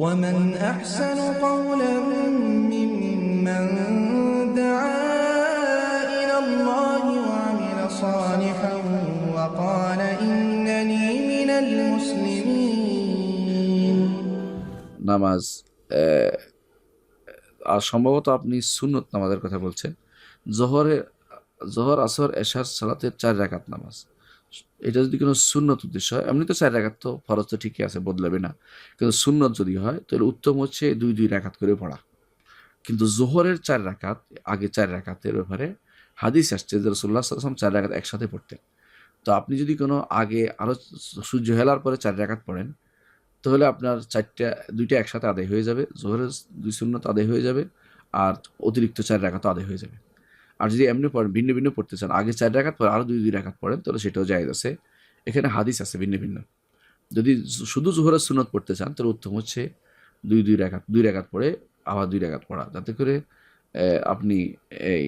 ومن أحسن قولا ممن دعا إلى الله وعمل صالحا وقال إنني من المسلمين নামাজ আহ, আর সম্ভবত আপনি সুন্নত নামাজের কথা বলছেন জোহরে জোহর আসর এশার সালাতের চার রাকাত নামাজ এটা যদি কোনো সুন্নত উদ্দেশ্য হয়, এমনি তো চার রাকাত তো ফরজ তো ঠিকই আছে, বদলাবে না। কিন্তু সুন্নত যদি হয়, তাহলে উত্তম হচ্ছে দুই দুই রাকাত করে পড়া। কিন্তু জোহরের চার রাকাত, আগে চার রাকাতের ব্যাপারে হাদিস আসছে যে রসুল্লাহ সাল্লাম চার রাকাত একসাথে পড়তেন। তো আপনি যদি কোনো আগে আরও সূর্য হেলার পরে চার রাকাত পড়েন, তাহলে আপনার চারটা, দুইটা একসাথে আদায় হয়ে যাবে। জোহরের দুই শূন্যত আদায় হয়ে যাবে, আর অতিরিক্ত চার রাখাতও আদায় হয়ে যাবে। আর যদি এমনি পড়েন, ভিন্ন ভিন্ন পড়তে চান, আগে চার রাখাত পরে আরও দুই দুই রাখাত পড়েন, তাহলে সেটাও জায়েজ আছে। এখানে হাদিস আছে ভিন্ন ভিন্ন। যদি শুধু জোহরের সুন্নত পড়তে চান, তাহলে উত্তম হচ্ছে দুই দুই রাখাত দুই রাখাত পড়ে, আবার দুই রাখাত পড়া। যাতে করে আপনি এই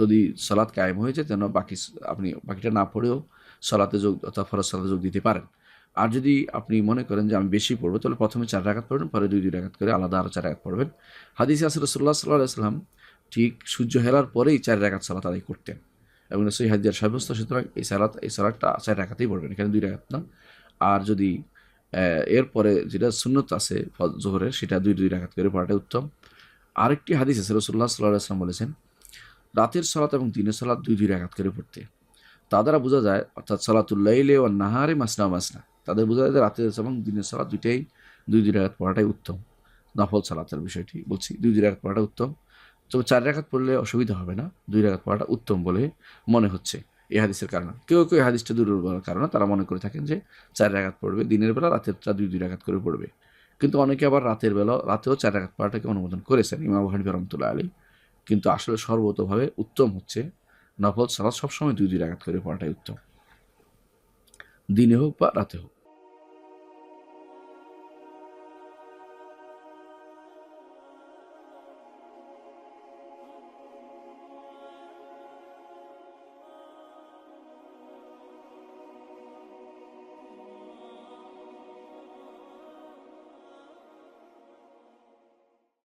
যদি সলাৎ কায়েম হয়েছে যেন বাকি আপনি বাকিটা না পড়েও সলাতে যোগ অর্থাৎ ফরজ সলাতে যোগ দিতে পারেন। আর যদি আপনি মনে করেন যে আমি বেশি পড়ব, তাহলে প্রথমে চার রাখাত পড়বেন পরে দুই দুই রাখাত করে আলাদা আরও চার রাখাত পড়বেন। হাদিস আসর সাল্লাহ সাল্লাহ সাল্লাম ঠিক সূর্য হেলার পরেই চার রাখাত সালাত আদায় করতেন। এবং সেই হাদিয়ার সাব্যস্ত, সুতরাং এই সালাত, এই সালাদটা চার রাখাতেই পড়বেন, এখানে দুই রাখাত না। আর যদি এরপরে যেটা সুন্নত আছে জোহরের, সেটা দুই দুই রাখাত করে পড়াটাই উত্তম। আরেকটি হাদিস আছে রসুল্লাহ সাল্লাহ আসলাম বলেছেন, রাতের সালাত এবং দিনের সালাত দুই দুই রাখাত করে পড়তে। তা দ্বারা বোঝা যায়, অর্থাৎ সালাতুল্লাইলে ও নাহারে মাসনা মাসনা। তাদের বোঝা যায় যে রাতের এবং দিনের সালাত দুইটাই দুই দুই রাখাত পড়াটাই উত্তম। নফল সালাতের বিষয়টি বলছি, দুই দুই রাখাত পড়াটা উত্তম। তবে চার রাখাত পড়লে অসুবিধা হবে না, দুই রাখাত পড়াটা উত্তম বলে মনে হচ্ছে এই হাদিসের কারণে। কেউ কেউ হাদিসটা দুর্বল কারণে তারা মনে করে থাকেন যে চার রাখাত পড়বে, দিনের বেলা রাতেরটা দুই দুই রাখাত করে পড়বে। কিন্তু অনেকে আবার রাতের বেলা, রাতেও চার রাখাত পড়াটাকে অনুমোদন করেছেন ইমাম হানিফা রহমতুল্লাহ আলী কিন্তু আসলে সর্বতভাবে উত্তম হচ্ছে নফল সালাত সবসময় দুই দুই রাখাত করে পড়াটাই উত্তম। দিনে হোক বা রাতে হোক।